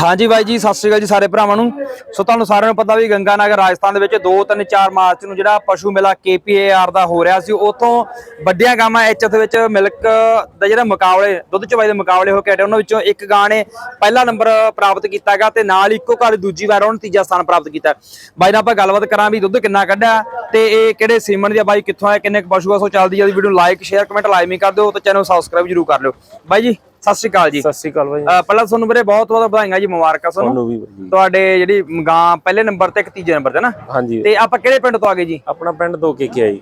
ਹਾਂਜੀ ਬਾਈ ਜੀ, ਸਤਿ ਸ਼੍ਰੀ ਅਕਾਲ ਜੀ ਸਾਰੇ ਭਰਾਵਾਂ ਨੂੰ। ਸੋ ਤੁਹਾਨੂੰ ਸਾਰਿਆਂ ਨੂੰ ਪਤਾ ਵੀ ਗੰਗਾ ਨਗਰ ਰਾਜਸਥਾਨ ਦੇ ਵਿੱਚ 2 3 4 ਮਾਰਚ ਨੂੰ ਜਿਹੜਾ ਪਸ਼ੂ ਮੇਲਾ KPAR ਦਾ ਹੋ ਰਿਹਾ ਸੀ, ਉੱਥੋਂ ਵੱਡੀਆਂ ਗਾਵਾਂ ਐਚਐਫ ਵਿੱਚ ਮਿਲਕ ਦਾ ਜਿਹੜਾ ਮੁਕਾਬਲੇ, ਦੁੱਧ ਚਵਾਈ ਦੇ ਮੁਕਾਬਲੇ ਹੋ ਕੇ ਹਟੇ, ਉਹਨਾਂ ਵਿੱਚੋਂ ਇੱਕ ਗਾਂ ਨੇ ਪਹਿਲਾ ਨੰਬਰ ਪ੍ਰਾਪਤ ਕੀਤਾਗਾ ਤੇ ਨਾਲ ਇੱਕੋ ਘਰ ਦੂਜੀ ਵਾਰ ਉਹਨੇ ਤੀਜਾ ਸਥਾਨ ਪ੍ਰਾਪਤ ਕੀਤਾ ਬਾਈ ਨਾਲ ਆਪਾਂ ਗੱਲਬਾਤ ਕਰਾਂ ਵੀ ਦੁੱਧ ਕਿੰਨਾ ਕੱਢਿਆ ਤੇ ਇਹ ਕਿਹੜੇ ਸੀਮਨ ਦੀ ਆ? ਬਾਈ ਕਿੱਥੋਂ ਆਇਆ ਕਿੰਨੇ ਕੁ ਪਸ਼ੂ ਆ? ਸੋ ਚੱਲਦੀ ਆ ਵੀਡੀਓ ਲਾਈਕ ਸ਼ੇਅਰ ਕਮੈਂਟ ਲਾਜ਼ਮੀ ਕਰ ਦਿਓ ਤੇ ਚੈਨਲ ਸਬਸਕ੍ਰਾਈਬ ਜਰੂਰ ਕਰ ਲਿਓ। ਬਾਈ ਜੀ ਸਤਿ ਸ਼੍ਰੀ ਅਕਾਲ ਜੀ। ਸਤਿ ਸ਼੍ਰੀ ਅਕਾਲ ਅਹ ਪਹਿਲਾਂ ਤੁਹਾਨੂੰ ਵੀਰੇ ਬਹੁਤ ਬਹੁਤ ਵਧਾਈਆਂ ਜੀ ਮੁਬਾਰਕਾਂ ਤੁਹਾਨੂੰ। ਵੀ ਤੁਹਾਡੇ ਜਿਹੜੀ ਗਾਂ ਪਹਿਲੇ ਨੰਬਰ ਤੇ ਇੱਕ ਤੀਜੇ ਨੰਬਰ ਤੇ ਨਾ? ਹਾਂਜੀ। ਤੇ ਆਪਾਂ ਕਿਹੜੇ ਪਿੰਡ ਤੋਂ ਆ ਗਏ ਜੀ? ਆਪਣਾ ਪਿੰਡ ਦੋ ਕੇ ਆਈ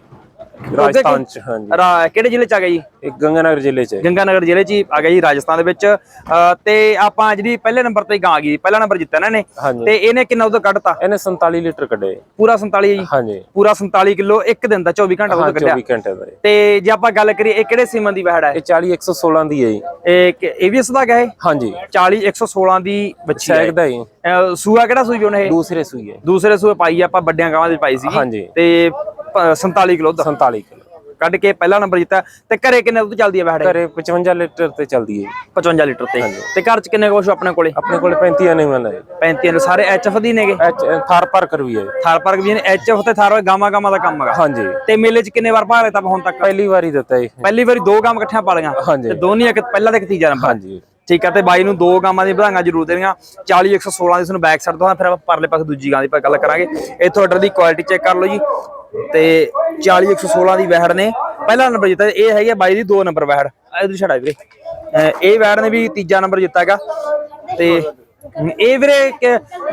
ਰਾਜਸਥਾਨ ਚ ਹਾਂਜੀ। ਰਾ- ਕਿਹੜੇ ਜ਼ਿਲ੍ਹੇ ਚ ਆ ਗਏ ਜੀ? ਇੱਕ ਗੰਗਾਨਗਰ ਜ਼ਿਲ੍ਹੇ ਚ ਹੈ। ਗੰਗਾਨਗਰ ਜ਼ਿਲ੍ਹੇ ਚ ਹੀ ਆ ਗਿਆ ਜੀ ਰਾਜਸਥਾਨ ਦੇ ਵਿੱਚ। ਅਹ ਤੇ ਆਪਾਂ ਜਿਹੜੀ ਪਹਿਲੇ ਨੰਬਰ ਤੇ ਗਾਂ ਆ ਗਈ ਪਹਿਲਾ ਨੰਬਰ ਜਿੱਤਿਆ ਨਾ ਇਹਨੇ। ਹਾਂਜੀ। ਤੇ ਇਹਨੇ ਕਿੰਨਾ ਦੁੱਧ ਕੱਢਤਾ? ਇਹਨੇ 47 ਲੀਟਰ ਕੱਢੇ। ਪੂਰਾ 47 ਜੀ? ਹਾਂਜੀ। ਪੂਰਾ 47 ਕਿਲੋ ਇੱਕ ਦਿਨ ਦਾ 24 ਘੰਟਾ ਹਾਂ ਕੱਢਿਆ। 24 ਘੰਟੇ ਦਾ। ਤੇ ਜੇ ਆਪਾਂ ਗੱਲ ਕਰੀਏ ਇਹ ਕਿਹੜੇ ਸੀਮਨ ਦੀ ਵਹਿੜ ਹੈ? ਇਹ 40 116 ਦੀ ਹੈ ਜੀ। ਇਹ ਏਵੀਐਸ ਦਾ ਕਹੇ ਹਾਂਜੀ। 40 116 ਦੀ ਬੱਚੀ ਹੈ। ਸ਼ੈਕ ਦਾ ਅਹ ਸੂਆ ਕਿਹੜਾ ਸੂਈ ਉਹਨੇ ਇਹ? ਦੂਸਰੇ ਸੂਈ ਹੈ। ਦੂਸਰੇ ਸੂਏ ਪਾਈ ਆ, ਆਪਾਂ ਵੱਡੀਆਂ ਗਾਵਾਂ ਦੀ ਪਾਈ ਸੀ ਹਾਂਜੀ। ਤੇ 47 ਕਿਲੋ ਦੁੱਧ 47 ਕਿਲੋ। ਕੱਢ ਕੇ ਪਹਿਲਾ ਨੰਬਰ ਜਿੱਤਾ ਤੇ ਘਰੇ ਕਿੰਨੇ ਦੁੱਧ ਚੱਲਦੀ ਹੈ ਵਹਿੜੇ ਘਰੇ 55 ਲੀਟਰ ਤੇ ਚੱਲਦੀ ਹੈ ਜੀ। 55 ਲੀਟਰ ਤੇ। ਤੇ ਘਰ ਚ ਕਿੰਨੇ ਕੁਛ ਆਪਣੇ ਕੋਲੇ? ਆਪਣੇ ਕੋਲ 35 ਐਨੀਮਲ ਹੈ 35 ਨੇ। ਸਾਰੇ ਐਚਐਫ ਦੀ ਨੇਗੇ? ਥਾਰ ਪਾਰਕਰ ਵੀ ਹੈ ਥਾਰ ਪਾਰਕ ਵੀ ਨੇ ਐਚਐਫ ਤੇ ਥਾਰ ਗਾਮਾ ਗਾਮਾ ਦਾ ਕੰਮ ਹੈਗਾ। ਹਾਂਜੀ। ਤੇ ਮੇਲੇ ਚ ਕਿੰਨੇ ਵਾਰ ਭਾਲੇ ਤਾਂ ਹੁਣ ਤੱਕ? ਪਹਿਲੀ ਵਾਰੀ ਦਿੱਤਾ ਹੈ ਪਹਿਲੀ ਵਾਰੀ ਦੋ ਗਾਮ ਇਕੱਠੀਆਂ ਪਾਲੀਆਂ। ਹਾਂਜੀ। ਤੇ ਦੋਨੀ ਇੱਕ ਪਹਿਲਾ ਤੇ ਤੀਜਾ ਨੰਬਰ ਹਾਂਜੀ। ਠੀਕ ਆ ਤੇ ਬਾਈ ਨੂੰ ਦੋ ਗਾਮਾਂ ਦੀ ਵਧਾਈਆਂ ਜ਼ਰੂਰ ਦੇਣੀਆਂ। 40 116 ਦੀ ਤੁਹਾਨੂੰ ਬੈਕ ਸਾਈਡ ਤੋਂ ਫਿਰ ਆਪਾਂ ਪਰਲੇ ਪਾਸੇ ਦੂਜੀ ਗਾਂ ਦੀ ਗੱਲ ਕਰਾਂਗੇ। ਇੱਥੋਂ ਆਰਡਰ ਦੀ ਕੁਆਲਿਟੀ ਚੈੱਕ ਕਰ ਲਓ ਜੀ। ਤੇ 40 116 ਦੀ ਵਹਿੜ ਨੇ। ਪਹਿਲਾ ਨੰਬਰ ਜਿੱਤਾ ਇਹ ਹੈਗੀ ਆ ਬਾਈ ਦੀ ਦੋ ਨੰਬਰ ਵਹਿੜ। ਇਧਰ ਛੜਾ ਵੀਰੇ। ਇਹ ਵਹਿੜ ਨੇ ਵੀ ਤੀਜਾ ਨੰਬਰ ਜਿੱਤਾ ਹੈਗਾ। ਤੇ ਇਹ ਵੀਰੇ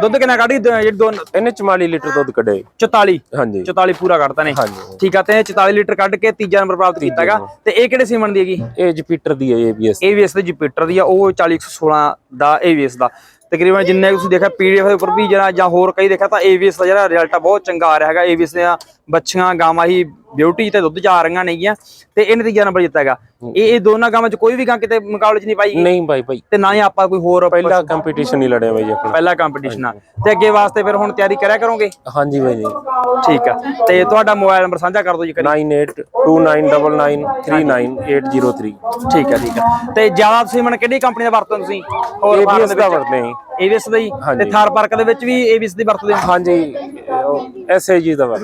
ਦੁੱਧ ਕਿੰਨਾ ਕੱਢੀ ਦ- ਜਿਹੜੀ ਦੋ ਇਹਨੇ 44 ਲੀਟਰ ਦੁੱਧ ਕੱਢੇ 44 ਹਾਂਜੀ। 44 ਪੂਰਾ ਕੱਢਤਾ ਨੇ। ਹਾਂਜੀ। ਠੀਕ ਆ ਤੇ ਇਹ 44 ਲੀਟਰ ਕੱਢ ਕੇ ਤੀਜਾ ਨੰਬਰ ਪ੍ਰਾਪਤ ਕੀਤਾ ਹੈਗਾ। ਤੇ ਇਹ ਕਿਹੜੇ ਸੀਮਨ ਦੀ ਹੈਗੀ? ਇਹ ਜੁਪੀਟਰ ਦੀ ਹੈ ਏਬੀਐਸ AVS ਦੇ। ਜੁਪੀਟਰ ਦੀ ਆ ਉਹ 40116 ਦਾ AVS ਦਾ। ਤਕਰੀਬਨ ਜਿੰਨੇ ਤੁਸੀਂ ਦੇਖਿਆ PDF ਦੇ ਉੱਪਰ ਵੀ ਜਿਹੜਾ ਜਾਂ ਹੋਰ ਕਈ ਦੇਖਿਆ ਤਾਂ AVS ਦਾ ਜਿਹੜਾ ਰਿਜ਼ਲਟ ਆ ਬਹੁਤ ਚੰਗਾ ਆ ਰਿਹਾ ਹੈਗਾ। AVS ਦੀਆਂ ਬੱਚੀਆਂ ਗਾਵਾਂ ਹੀ ਬਿਊਟੀ ਤੇ ਦੁੱਧ ਆ ਰਹੀਆਂ ਨੇਗੀਆਂ ਤੇ ਇਹ ਨਤੀਜਾ ਨੰਬਰ ਜਿੱਤਾ ਹੈਗਾ ਇਹ ਇਹ ਦੋਨਾਂ ਗਾਵਾਂ ਚ ਕੋਈ ਵੀ ਗਾਂ ਕਿਤੇ ਮੁਕਾਬਲੇ ਚ ਨਹੀਂ ਪਾਈ ਨਹੀਂ ਭਾਈ ਭਾਈ ਤੇ ਨਾ ਹੀ ਆਪਾਂ ਕੋਈ ਹੋਰ ਪਹਿਲਾ ਕੰਪੀਟੀਸ਼ਨ ਹੀ ਲੜਿਆ ਬਾਈ ਆਪਣਾ ਪਹਿਲਾ ਕੰਪੀਟੀਸ਼ਨ ਆ ਤੇ ਅੱਗੇ ਵਾਸਤੇ ਫਿਰ ਹੁਣ ਤਿਆਰੀ ਕਰਿਆ ਕਰੋਗੇ ਹਾਂਜੀ ਬਾਈ ਜੀ ਠੀਕ ਆ ਤੇ ਤੁਹਾਡਾ ਮੋਬਾਈਲ ਨੰਬਰ ਸਾਂਝਾ ਕਰ ਦਿਓ ਜੀ ਕਰੀ 9829993803 ਠੀਕ ਆ ਠੀਕ ਆ ਤੇ ਜ਼ਿਆਦਾ ਤੁਸੀਂ ਮਨ ਕਿਹੜੀ ਕੰਪਨੀ ਦਾ ਵਰਤੋਂ ਤੁਸੀਂ ਹੋਰ ABS ਦਾ ਵਰਤਦੇ ਜੀ। AVS ਦਾ ਹੀ ਤੇ ਥਾਰ ਪਾਰਕ ਦੇ ਵਿੱਚ ਵੀ AVS ਦੀ ਵਰਤਦੇ ਹੋ ਹਾਂਜੀ ਐਸਏਜੀ ਦਾ ਹਾਂ।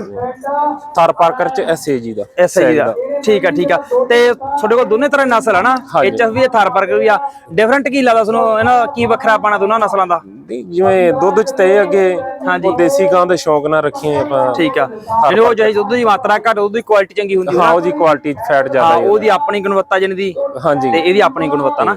ਥਾਰ ਪਾਰਕਰ ਚ ਐਸਏਜੀ ਦਾ ਐਸਆਈ ਦਾ। ਠੀਕ ਆ ਠੀਕ ਆ। ਤੇ ਤੁਹਾਡੇ ਕੋਲ ਦੋਨੇ ਤਰ੍ਹਾਂ ਦੀ ਨਸਲ ਆ ਨਾ? ਹਾਂਜੀ। ਐਚਐਫ ਵੀ ਹੈ ਥਾਰ ਪਾਰਕ ਵੀ ਆ। ਡਿਫਰੈਂਟ ਕੀ ਲੱਗਦਾ ਤੁਹਾਨੂੰ? ਇਹਨਾਂ ਦਾ ਕੀ ਵੱਖਰਾ ਪਾਣਾ ਦੋਨਾਂ ਨਸਲਾਂ ਦਾ? ਨਹੀਂ, ਜਿਵੇਂ ਦੁੱਧ ਚ ਤੇ ਅੱਗੇ ਹਾਂਜੀ। ਉਹ ਦੇਸੀ ਗਾਂ ਦੇ ਸ਼ੌਕ ਨਾਲ ਰੱਖੀਆਂ ਆਪਾਂ। ਠੀਕ ਆ। ਜਿਹੜੇ ਉਹ ਜਿਹੀ ਦੁੱਧ ਦੀ ਮਾਤਰਾ ਘੱਟ ਦੁੱਧ ਦੀ ਕੁਆਲਿਟੀ ਚੰਗੀ ਹੁੰਦੀ ਹਾਂ ਆ ਉਹਦੀ ਕੁਆਲਿਟੀ ਫੈਟ ਜ਼ਿਆਦਾ ਹਾਂ ਹੈ ਉਹਦੀ ਆਪਣੀ ਗੁਣਵੱਤਾ ਜਿਹਨਾਂ ਦੀ। ਹਾਂਜੀ। ਤੇ ਇਹਦੀ ਆਪਣੀ ਗੁਣਵੱਤਾ ਨਾ?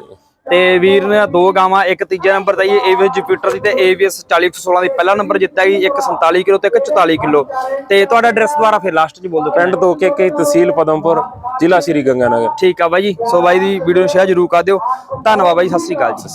ਤੇ ਵੀਰ ਨੇ ਦੋ ਗਾਵਾਂ ਇੱਕ ਤੀਜੇ ਨੰਬਰ ਤੇ ਏਵੀਐਸ ਜੁਪੀਟਰ ਦੀ ਤੇ ਏਵੀਐਸ 4016 ਦੀ ਪਹਿਲਾ ਨੰਬਰ ਜਿੱਤਿਆ ਗਈ ਇੱਕ 47 ਕਿਲੋ ਤੇ ਇੱਕ 44 ਕਿਲੋ। ਤੇ ਤੁਹਾਡਾ ਐਡਰੈਸ ਦੁਬਾਰਾ ਫਿਰ ਲਾਸਟ 'ਚ ਬੋਲ ਦਿਓ ਪਿੰਡ ਦੋ ਕੇ ਤਹਿਸੀਲ ਪਦਮਪੁਰ ਜ਼ਿਲ੍ਹਾ ਸ਼੍ਰੀ ਗੰਗਾਨਗਰ। ਠੀਕ ਆ ਬਾਈ ਜੀ ਸੋ ਬਾਈ ਦੀ ਵੀਡੀਓ ਨੂੰ ਸ਼ੇਅਰ ਜ਼ਰੂਰ ਕਰ ਦਿਓ। ਧੰਨਵਾਦ ਬਾਈ ਸਤਿ ਸ੍ਰੀ ਅਕਾਲ ਜੀ।